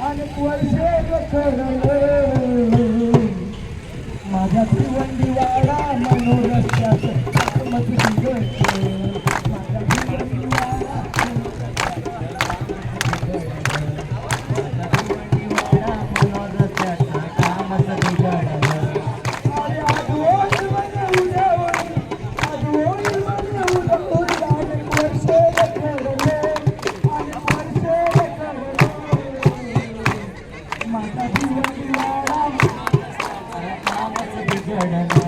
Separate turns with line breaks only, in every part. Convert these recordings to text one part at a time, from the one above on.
અને પરસે
રખડલે
gracias.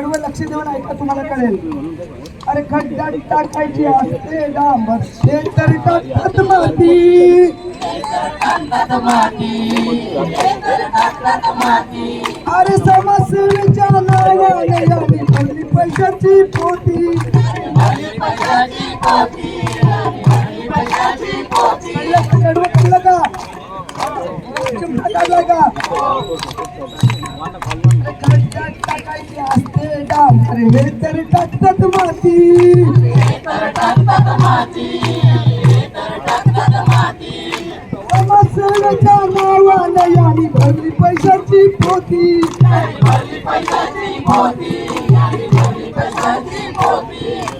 कडवं लक्ष देऊन ऐका तुम्हाला कळेल. अरे खड्ड्यात टाकायची असते डांबर. ते माती. अरे समस्येच्या नावाने आम्ही भरली पैशाची
पोती.
अरे तर टाकतात माती. मसळच्या नावाला याने पैशाची पोती.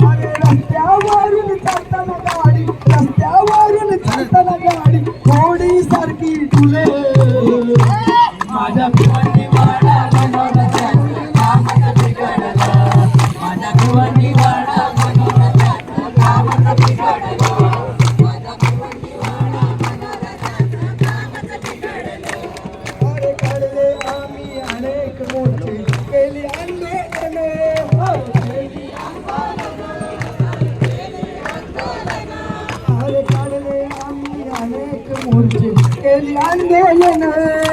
अरे रस्त्यावरून चालताना गाडी रस्त्यावरून चालताना सारखी फुले lleno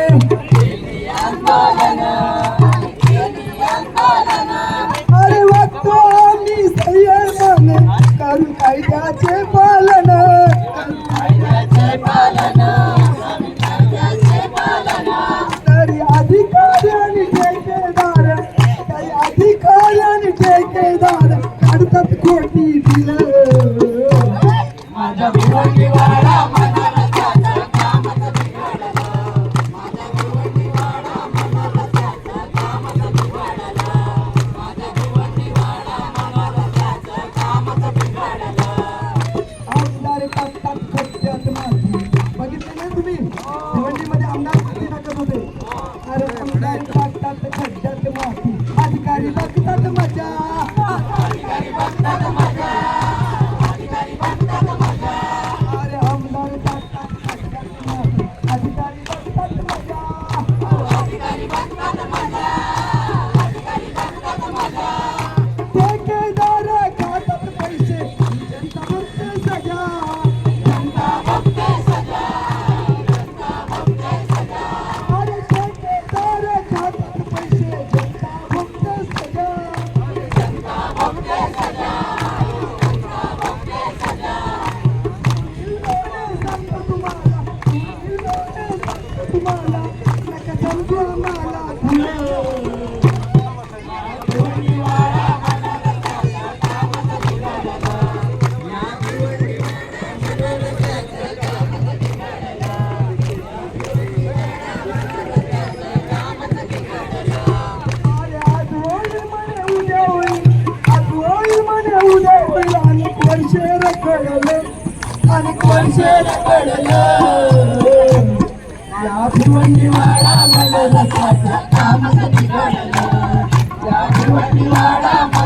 शेर कळलं आणि कोण शेर कळलं या भिवंडीवाडा मनोरथाचं कामच बिघडलं या भिवंडीवाडा मनोरथाचं कामच बिघडलं